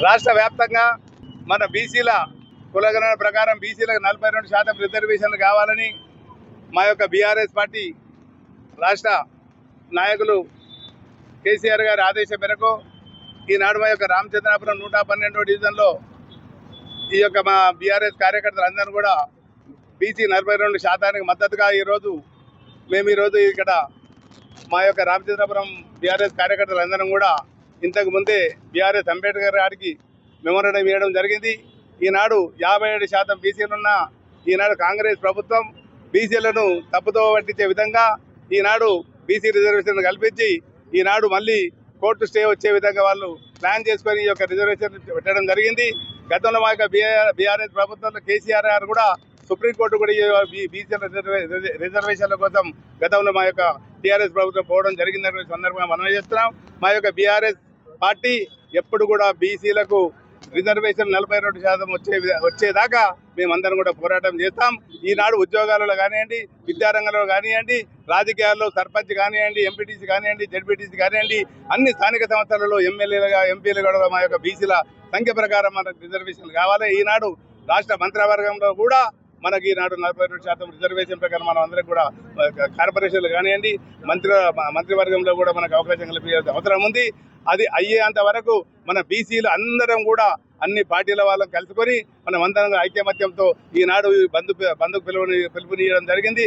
రాష్ట్ర వ్యాప్తంగా మన బీసీల కులగణన ప్రకారం బీసీలకు నలభై రెండు శాతం రిజర్వేషన్లు కావాలని మా యొక్క బీఆర్ఎస్ పార్టీ రాష్ట్ర నాయకులు కేసీఆర్ గారి ఆదేశం మేరకు ఈనాడు మా యొక్క రామచంద్రాపురం నూట పన్నెండో డివిజన్లో ఈ యొక్క మా బీఆర్ఎస్ కార్యకర్తలు అందరూ కూడా బీసీ నలభై రెండు శాతానికి మద్దతుగా ఈరోజు మేము ఈరోజు ఇక్కడ మా యొక్క రామచంద్రపురం బీఆర్ఎస్ కార్యకర్తలు అందరం కూడా ఇంతకు ముందే బీఆర్ఎస్ అంబేద్కర్ గారికి మెమోరేటం ఇవ్వడం జరిగింది. ఈనాడు యాభై ఏడు శాతం బీసీలున్న ఈనాడు కాంగ్రెస్ ప్రభుత్వం బీసీలను తప్పుతో పట్టించే విధంగా ఈనాడు బీసీ రిజర్వేషన్ కల్పించి ఈనాడు మళ్ళీ కోర్టు స్టే వచ్చే విధంగా వాళ్ళు ప్లాన్ చేసుకొని ఈ యొక్క రిజర్వేషన్ పెట్టడం జరిగింది. గతంలో మా యొక్క బీఆర్ బీఆర్ఎస్ ప్రభుత్వంలో కేసీఆర్ గారు కూడా సుప్రీంకోర్టు కూడా ఈ బీసీల రిజర్వే- రిజర్వేషన్ల కోసం గతంలో మా యొక్క టీఆర్ఎస్ ప్రభుత్వం పోవడం జరిగిందనే సందర్భంగా మనం చేస్తున్నాం. మా యొక్క బీఆర్ఎస్ పార్టీ ఎప్పుడు కూడా బీసీలకు రిజర్వేషన్ నలభై రెండు శాతం వచ్చే వచ్చేదాకా మేమందరం కూడా పోరాటం చేస్తాం. ఈనాడు ఉద్యోగాలలో కానివ్వండి విద్యారంగంలో కానివ్వండి రాజకీయాల్లో సర్పంచ్ కానివ్వండి ఎంపీటీసీ కానివ్వండి జడ్పీటీసీ కానివ్వండి అన్ని స్థానిక సంస్థలలో ఎమ్మెల్యేలుగా ఎంపీలుగా మా యొక్క బీసీల సంఖ్య ప్రకారం మనకు రిజర్వేషన్లు కావాలి. ఈనాడు రాష్ట్ర మంత్రివర్గంలో కూడా మనకి ఈనాడు నలభై రెండు శాతం రిజర్వేషన్ ప్రకారం మనం అందరం కూడా కార్పొరేషన్లు కానివ్వండి మంత్రి మంత్రివర్గంలో కూడా మనకు అవకాశం కల్పించాల్సిన అవసరం ఉంది. అది అయ్యేంత వరకు మన బీసీలు అందరం కూడా అన్ని పార్టీల వాళ్ళని కలుసుకొని మనం అందరం ఐక్యమత్యంతో ఈనాడు బంధు బంధుకు పిలువని పిలుపునియడం జరిగింది.